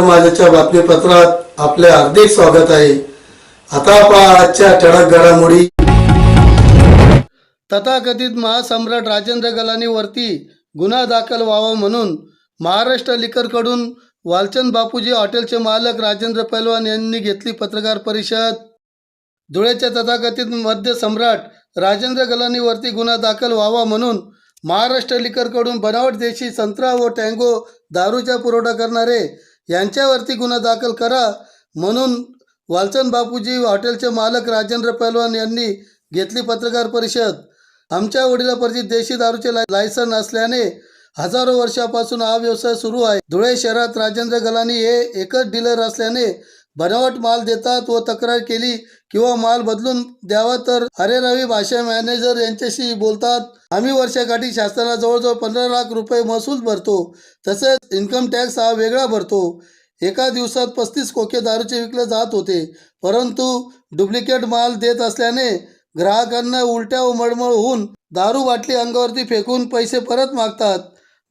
महाराष्ट्र माझ्याच्या बातमीपत्रात आपले हार्दिक स्वागत आहे. आता पहा आजच्या ठळक घडामोडी. तथाकथित महासम्राट राजेंद्र गलानीवरती गुन्हा दाखल व्हावा म्हणून महाराष्ट्र लिकरकडून वालचंद बापूजी हॉटेलचे मालक राजेंद्र पैलवान यांनी घेतली पत्रकार परिषद. धुळ्याच्या तथाकथित मध्य सम्राट राजेंद्र गलानीवरती गुन्हा दाखल व्हावा म्हणून महाराष्ट्र लिकरकडून बनावट देशी संत्रा व टँगो दारूचा पुरवठा करणारे यांच्यावरती गुन्हा दाखल करा म्हणून वालचंद बापूजी हॉटेलचे मालक राजेंद्र पहलवान यांनी घेतली पत्रकार परिषद. आमच्या वडिलापरची देशी दारूचे लायसन असल्याने हजारो वर्षापासून हा व्यवसाय सुरू आहे. धुळे शहरात राजेंद्र गलानी हे एकच डीलर असल्याने बनावट माल देतात व तक्रार केली किंवा माल बदलून द्यावा तर अरे रवी भाषा मॅनेजर यांच्याशी बोलतात. आम्ही वर्षाकाठी शासनाला जवळजवळ पंधरा लाख रुपये महसूल भरतो. तसेच इन्कम टॅक्स हा वेगळा भरतो. एका दिवसात पस्तीस खोके दारूचे विकले जात होते. परंतु डुप्लिकेट माल देत असल्याने ग्राहकांना उलट्या व मळमळ होऊन दारू बाटली अंगावरती फेकून पैसे परत मागतात.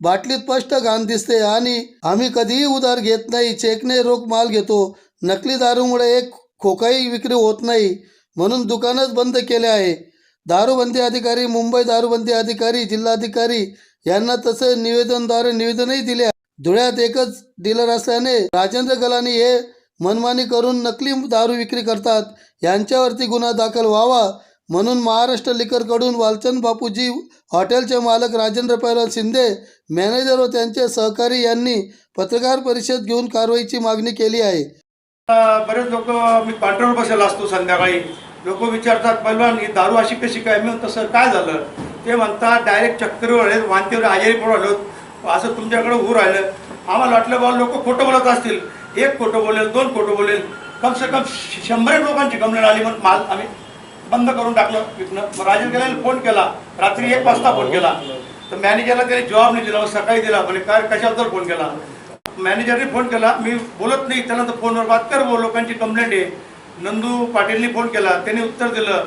बाटलीत स्पष्ट घाण दिसते आणि आम्ही कधीही उधार घेत नाही. चेकने रोख माल घेतो. नकली दारूमुळे एक खोकाही विक्री होत नाही म्हणून दुकानच बंद केले आहे. दारूबंदी अधिकारी मुंबई दारूबंदी अधिकारी जिल्हाधिकारी यांना तसे निवेदनद्वारे निवेदनही दिले धुळ्यात एकच डीलर असल्याने राजेंद्र गलानी हे मनमानी करून नकली दारू विक्री करतात. यांच्यावरती गुन्हा दाखल व्हावा म्हणून महाराष्ट्र लिकरकडून वालचंद बापूजी हॉटेलचे मालक राजेंद्र पैलवान शिंदे मॅनेजर व त्यांचे सहकारी यांनी पत्रकार परिषद घेऊन कारवाईची मागणी केली आहे. बरेच लोक मी काउंटरवर बसेल असतो संध्याकाळी. लोक विचारतात पहिलवान ही दारू अशी कशी काय मी तसं काय झालं? ते म्हणतात डायरेक्ट चक्करीवर आले वांतीवर आजारी पडू आलो. असं तुमच्याकडे होऊ राहिलं. आम्हाला वाटलं बा लोक खोटं बोलत असतील. एक खोटं बोलेल दोन खोटं बोलेल. कम से कम शंभर एक लोकांची कंप्लेंट आली म्हणून माल आम्ही बंद करून टाकलं विकणं मग राजेश गेल्याने फोन केला. रात्री एक वाजता फोन केला. तर मॅनेजरला त्याने जॉब नाही दिला सकाळी दिला. म्हणजे काय कशाबद्दल फोन केला? मॅनेजरने फोन केला. मी बोलत नाही. त्याला तर फोनवर बात कर बोल लोकांची कंप्लेंट आहे. नंदू पाटीलनी फोन केला. त्यांनी उत्तर दिलं.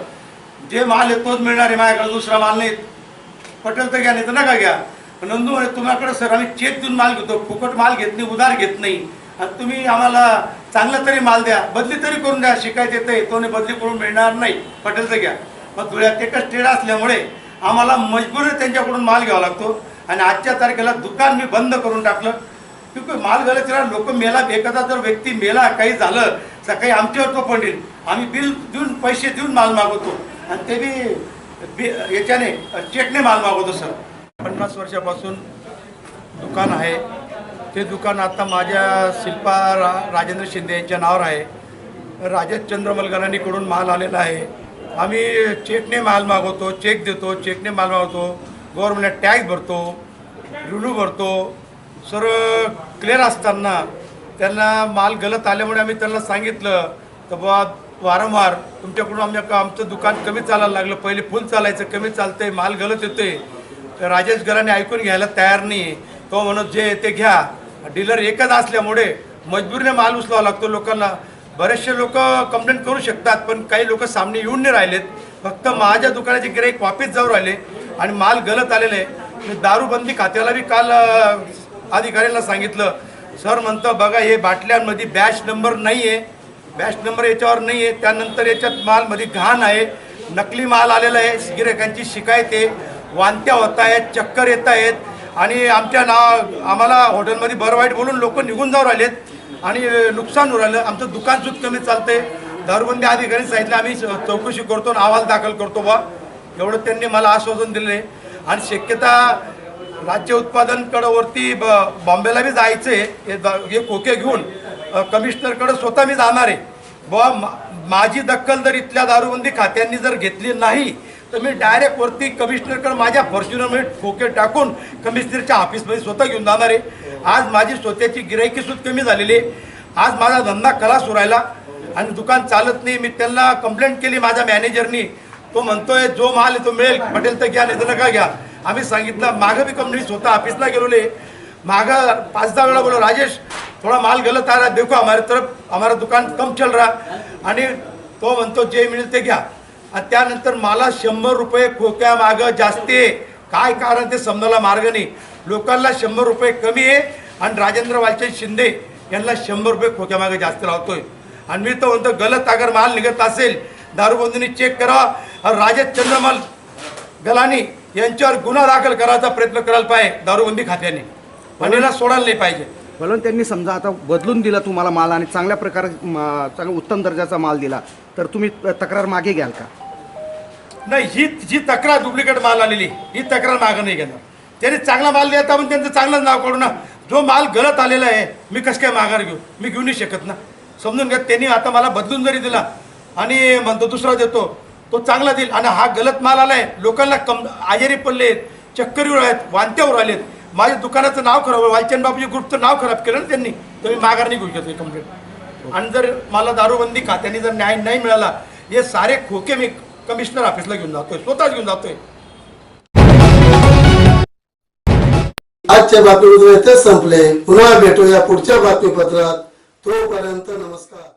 जे माल आहे तोच मिळणार आहे. माझ्याकडे दुसरा माल नाही. पटेल तर घ्या नाही तर नका घ्या. नंदू म्हणे तुम्हाकडे सर आम्ही चेक देऊन माल घेतो. फुकट माल घेत नाही उधार घेत नाही. आणि तुम्ही आम्हाला चांगला तरी माल द्या. बदली तरी करून द्या. शिकायत येतं तो नाही बदली करून मिळणार नाही. पटेल तर घ्या. मग धुळ्यात एकच ट्रेड असल्यामुळे आम्हाला मजबूर त्यांच्याकडून माल घ्यावा लागतो. आणि आजच्या तारखेला दुकान मी बंद करून टाकलं. क्योंकि माल गलत तिला लोक मेला एखादा जर व्यक्ती मेला काही झालं सकाळी आमच्यावर तो पडेल. आम्ही बिल देऊन पैसे देऊन माल मागवतो. आणि ते बी याच्याने चेकने माल मागवतो सर. पन्नास वर्षापासून दुकान आहे. ते दुकान आता माझ्या शिल्पा रा राजेंद्र शिंदे यांच्या नावावर आहे. राजेश चंद्र मलगराणीकडून माल आलेला आहे. आम्ही चेकने माल मागवतो चेक देतो चेकने माल मागवतो. गव्हर्नमेंटला टॅक्स भरतो रिन्यू भरतो. सर्व क्लिअर असताना त्यांना माल गलत आल्यामुळे आम्ही त्यांना सांगितलं तर बुवा वारंवार तुमच्याकडून आमच्या आमचं दुकान कमी चालायला लागलं? पहिले फुल चालायचं कमी चालतंय माल गलत येतोय. तर राजेश घराने ऐकून घ्यायला तयार नाही. तो म्हणत जे ते घ्या. डीलर एकच असल्यामुळे मजबुरीने माल उचलावा लागतो लोकांना. बरेचसे लोक कंप्लेंट करू शकतात पण काही लोक सामने येऊन नाही राहिलेत. फक्त माझ्या दुकानाचे गिराईक वापिस जाऊ राहिले आणि माल गलत आलेले. आहे मी दारूबंदी खात्याला बी काल अधिकाऱ्यांना सांगितलं सर म्हणतं बघा हे बाटल्यांमध्ये बॅच नंबर नाही आहे बॅच नंबर याच्यावर नाही आहे त्यानंतर याच्यात मालमध्ये घाण आहे. नकली माल आलेला आहे. गिरायकांची शिकायत आहे. वांत्या होत आहेत चक्कर येत आहेत. आणि आमच्या नाव आम्हाला हॉटेलमध्ये बरं वाईट बोलून लोक निघून जाऊ राहिलेत. आणि नुकसान होऊ राहिलं. आमचं दुकान सुद्धा कमी चालतंय. दारूबंदी अधिकारी सांगितलं आम्ही चौकशी करतो आणि अहवाल दाखल करतो बा. एवढं त्यांनी मला आश्वासन दिले आणि शक्यता राज्य उत्पादनकडे वरती ब- बॉम्बेला बी जायचंय. हे द- हे खोके घेऊन कमिशनरकडं स्वतः मी जाणार आहे. बुवा मा- माझी दखल जर इथल्या दारूबंदी खात्यांनी जर घेतली नाही तर मी डायरेक्ट वरती कमिशनरकडे माझ्या फॉर्च्युनरमध्ये खोके टाकून कमिशनरच्या ऑफिसमध्ये स्वतः घेऊन जाणार आहे. आज माझी स्वतःची गिरायकीसुद्धा कमी झालेली आहे. आज माझा धंदा कला सुरायला आणि दुकान चालत नाही. मी त्यांना कंप्लेंट केली माझ्या मॅनेजरनी तो म्हणतोय जो माल आहे तो मिळेल पटेल तर घ्या नाही तर नका घ्या. आम्ही सांगितलं मागं मी कंपनी स्वतः ऑफिसला गेलोले मागं पाच दहा वेळा बोलो राजेश थोड़ा माल गलत आ रहा देखो हमारे तरफ हमारा दुकान कम चल रहा. आणि तो म्हणतो जे मिळेल ते घ्या. आणि त्यानंतर मला शंभर रुपये खोक्या मागं जास्ती आहे. काय कारण ते समजायला मार्ग नाही. लोकांना शंभर रुपये कमी आहे आणि राजेंद्र वालचे शिंदे यांना शंभर रुपये खोक्या मागे जास्त लावतोय. आणि मी तर म्हणतो गलत अगर माल निघत असेल दारूबंदीने चेक करावा. राजेश चंद्रमल गलानी यांच्यावर गुन्हा दाखल करायचा प्रयत्न करायला पाहिजे दारूबंदी खात्याने. याला सोडायला नाही पाहिजे. म्हणून त्यांनी समजा आता बदलून दिला तुम्हाला माल आणि चांगल्या प्रकारे चांगला उत्तम दर्जाचा माल दिला तर तुम्ही तक्रार मागे घ्याल का? नाही ही जी तक्रार डुप्लिकेट माल आलेली ही तक्रार मागं नाही घेणार. त्याने चांगला माल देता पण त्यांचं चांगलंच नाव काढू ना. जो माल गलत आलेला आहे मी कसं काय माघार घेऊ? मी घेऊ नाही शकत ना. समजून घ्या त्यांनी आता मला बदलून जरी दिला आणि म्हणतो दुसरा देतो तो चांगला देईल. आणि हा गलत माल आलाय. लोकांना कम आजारी पडले चक्करीवर आहेत वांत्यावर आलेत माझ्या दुकानाचं नाव खराब वालचंद बाबूजी ग्रुपचं नाव खराब केलं ना त्यांनी तर मी माघार नाही घेऊ शकतो कंप्लेंट आणि जर मला दारूबंदी खात्याने जर न्याय नाही मिळाला हे सारे खोके मी कमिशनर ऑफिसला घेऊन जातोय. स्वतःच घेऊन जातोय. आजच्या बातमीमध्ये संपले. पुन्हा भेटूया पुढच्या बातमीपत्रात. तोपर्यंत नमस्कार.